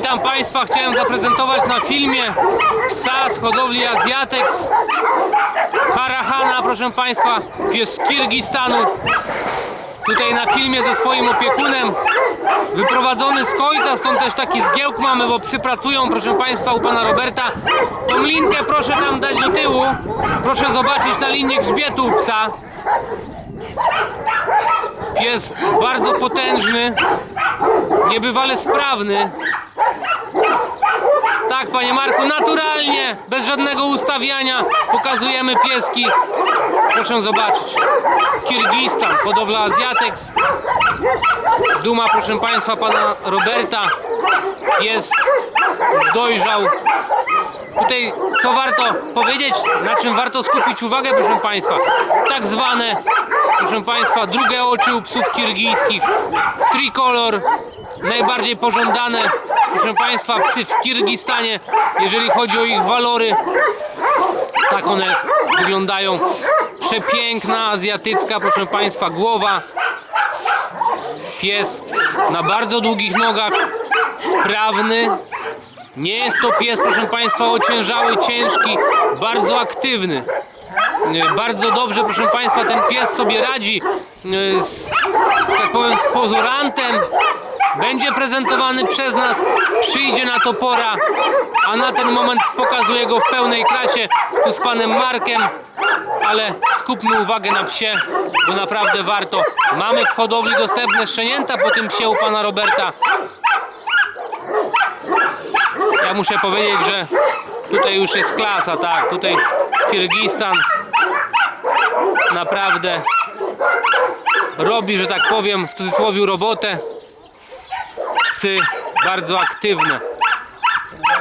Witam Państwa, chciałem zaprezentować na filmie psa z hodowli Azjatex Karahana, proszę Państwa, pies z Kirgistanu. Tutaj na filmie ze swoim opiekunem, wyprowadzony z końca, stąd też taki zgiełk mamy, bo psy pracują, proszę Państwa, u Pana Roberta. Tą linkę proszę tam dać do tyłu, proszę zobaczyć na linię grzbietu psa. Pies bardzo potężny, niebywale sprawny. Tak, panie Marku, naturalnie, bez żadnego ustawiania pokazujemy pieski. Proszę zobaczyć. Kirgistan, hodowla Azjatex. Duma, proszę państwa, pana Roberta. Pies dojrzał. Tutaj co warto powiedzieć, na czym warto skupić uwagę, proszę państwa. Tak zwane, proszę państwa, drugie oczy u psów kirgijskich. Tricolor, najbardziej pożądane, proszę państwa, psy w Kirgistanie, jeżeli chodzi o ich walory. Tak one wyglądają. Przepiękna, azjatycka, proszę państwa, głowa. Pies na bardzo długich nogach, sprawny. Nie jest to pies, proszę państwa, ociężały, ciężki, bardzo aktywny. E, Bardzo dobrze, proszę Państwa, ten pies sobie radzi e, z, tak powiem, z pozorantem. Będzie prezentowany przez nas, przyjdzie na to pora, a na ten moment pokazuję go w pełnej klasie tu z panem Markiem. Ale skupmy uwagę na psie, bo naprawdę warto. Mamy w hodowli dostępne szczenięta po tym psie u pana Roberta. Ja muszę powiedzieć, że tutaj już jest klasa, tak. Tutaj Kirgistan naprawdę robi, że tak powiem, w cudzysłowie robotę. Psy bardzo aktywne,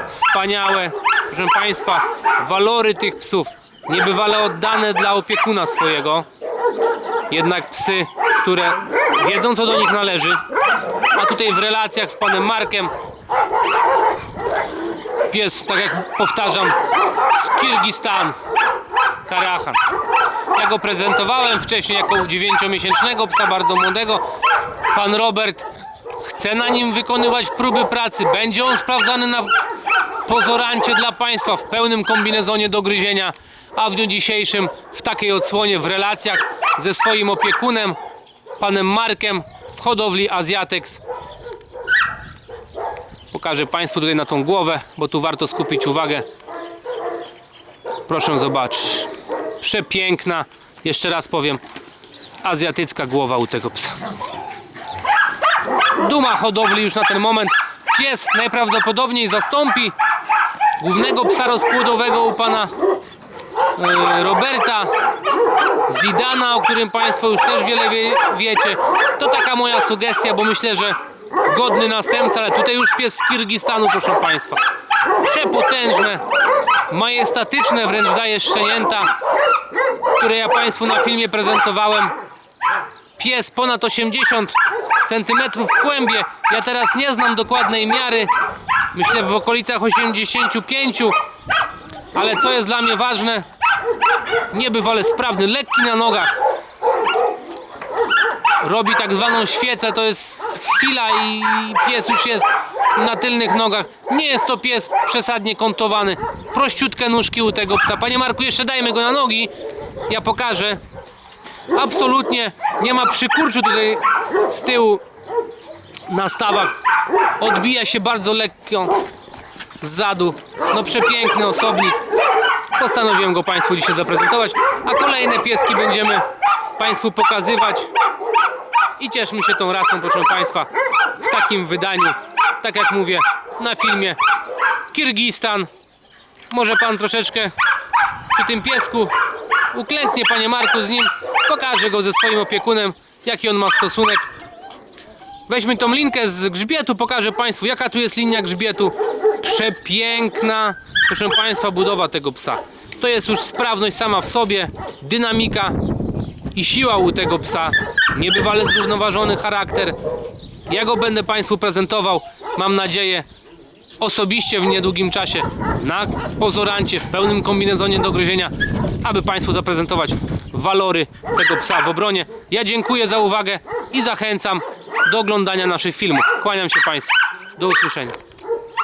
wspaniałe, proszę Państwa, walory tych psów niebywale oddane dla opiekuna swojego. Jednak psy, które wiedzą co do nich należy, a tutaj w relacjach z panem Markiem pies, tak jak powtarzam, z Kirgistanu. Karahan. Ja go prezentowałem wcześniej jako 9-miesięcznego psa, bardzo młodego. Pan Robert chce na nim wykonywać próby pracy. Będzie on sprawdzany na pozorancie dla Państwa w pełnym kombinezonie do gryzienia, a w dniu dzisiejszym w takiej odsłonie w relacjach ze swoim opiekunem, panem Markiem w hodowli Azjatex. Pokażę Państwu tutaj na tą głowę, bo tu warto skupić uwagę. Proszę zobaczyć. Przepiękna, jeszcze raz powiem, azjatycka głowa u tego psa. Duma hodowli już na ten moment. Pies najprawdopodobniej zastąpi głównego psa rozpłodowego u pana e, Roberta Zidana, o którym Państwo już też wiele wie, wiecie. To taka moja sugestia, bo myślę, że godny następca, ale tutaj już pies z Kirgistanu, proszę Państwa. Przepotężne, majestatyczne wręcz daje szczenięta, które ja Państwu na filmie prezentowałem. Pies ponad 80 cm w kłębie. Ja teraz nie znam dokładnej miary. Myślę w okolicach 85. Ale co jest dla mnie ważne, niebywale sprawny, lekki na nogach. Robi tak zwaną świecę, to jest chwila i pies już jest na tylnych nogach. Nie jest to pies przesadnie kontowany. Prościutkie nóżki u tego psa. Panie Marku, jeszcze dajmy go na nogi. Ja pokażę. Absolutnie nie ma przykurczu tutaj z tyłu na stawach. Odbija się bardzo lekko z zadu. No przepiękny osobnik. Postanowiłem go Państwu dzisiaj zaprezentować, a kolejne pieski będziemy Państwu pokazywać. I cieszmy się tą rasą, proszę Państwa, w takim wydaniu. Tak jak mówię, na filmie Kirgistan. Może Pan troszeczkę przy tym piesku uklęknie, Panie Marku, z nim. Pokażę go ze swoim opiekunem, jaki on ma stosunek. Weźmy tą linkę z grzbietu, pokażę Państwu, jaka tu jest linia grzbietu. Przepiękna, proszę Państwa, budowa tego psa. To jest już sprawność sama w sobie, dynamika i siła u tego psa. Niebywale zrównoważony charakter. Ja go będę Państwu prezentował, mam nadzieję, osobiście w niedługim czasie na pozorancie, w pełnym kombinezonie do gryzienia, aby Państwu zaprezentować walory tego psa w obronie. Ja dziękuję za uwagę i zachęcam do oglądania naszych filmów. Kłaniam się Państwu. Do usłyszenia.